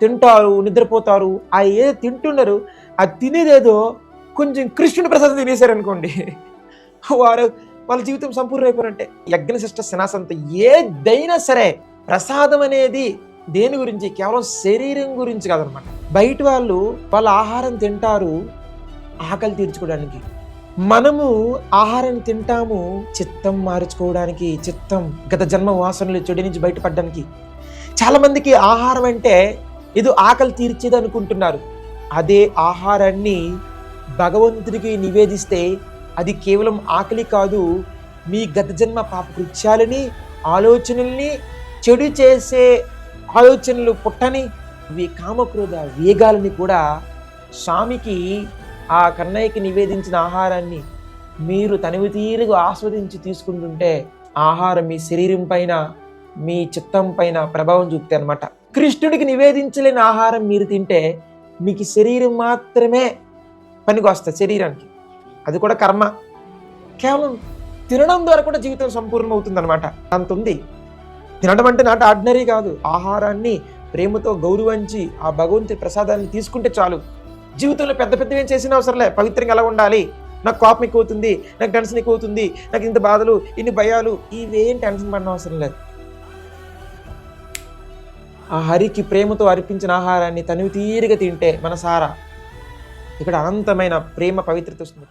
తింటారు నిద్రపోతారు. ఆ ఏదో తింటున్నారు ఆ తినేదేదో కొంచెం కృష్ణుని ప్రసాదం తినేశారనుకోండి. వారు వాళ్ళ జీవితం సంపూర్ణ అయిపోయినట్టే యజ్ఞశిష్ట శనాసంత ఏదైనా సరే ప్రసాదం అనేది దేని గురించి? కేవలం శరీరం గురించి కాదనమాట. బయట వాళ్ళు వాళ్ళ ఆహారం తింటారు ఆకలి తీర్చుకోవడానికి. మనము ఆహారం తింటాము చిత్తం మార్చుకోవడానికి చిత్తం గత జన్మ వాసనలు చెడు నుంచి బయటపడడానికి. చాలామందికి ఆహారం అంటే ఏదో ఆకలి తీర్చేది అనుకుంటున్నారు అదే ఆహారాన్ని భగవంతుడికి నివేదిస్తే అది కేవలం ఆకలి కాదు మీ గత జన్మ పాప కృత్యాలని ఆలోచనల్ని చెడు చేసే ఆలోచనలు పుట్టని మీ కామక్రోధ వేగాలని కూడా స్వామికి ఆ కన్నయ్యకి నివేదించిన ఆహారాన్ని మీరు తనివి తీరుగా ఆస్వాదించి తీసుకుంటుంటే ఆహారం మీ శరీరం పైన మీ చిత్తం పైన ప్రభావం చూపుతాయి అనమాట కృష్ణుడికి నివేదించలేని ఆహారం మీరు తింటే మీకు శరీరం మాత్రమే పనికి వస్తుంది శరీరానికి. అది కూడా కర్మ. కేవలం తినడం ద్వారా కూడా జీవితం సంపూర్ణం అవుతుంది అనమాట అంత ఉంది తినడం అంటే నాట ఆర్డినరీ కాదు. ఆహారాన్ని ప్రేమతో గౌరవించి ఆ భగవంతుడి ప్రసాదాన్ని తీసుకుంటే చాలు. జీవితంలో పెద్ద పెద్దవి ఏం చేసిన అవసరం లే పవిత్రంగా ఎలా ఉండాలి? నాకు కోపం ఎక్కువ అవుతుంది నాకు టెన్షన్ ఎక్కువ అవుతుంది నాకు ఇంత బాధలు ఇన్ని భయాలు ఇవేం టెన్షన్ పడిన అవసరం లేదు. ఆ హరికి ప్రేమతో అర్పించిన ఆహారాన్ని తనివి తీరిగా తింటే మన సారా ఇక్కడ అనంతమైన ప్రేమ పవిత్రత వస్తుంది.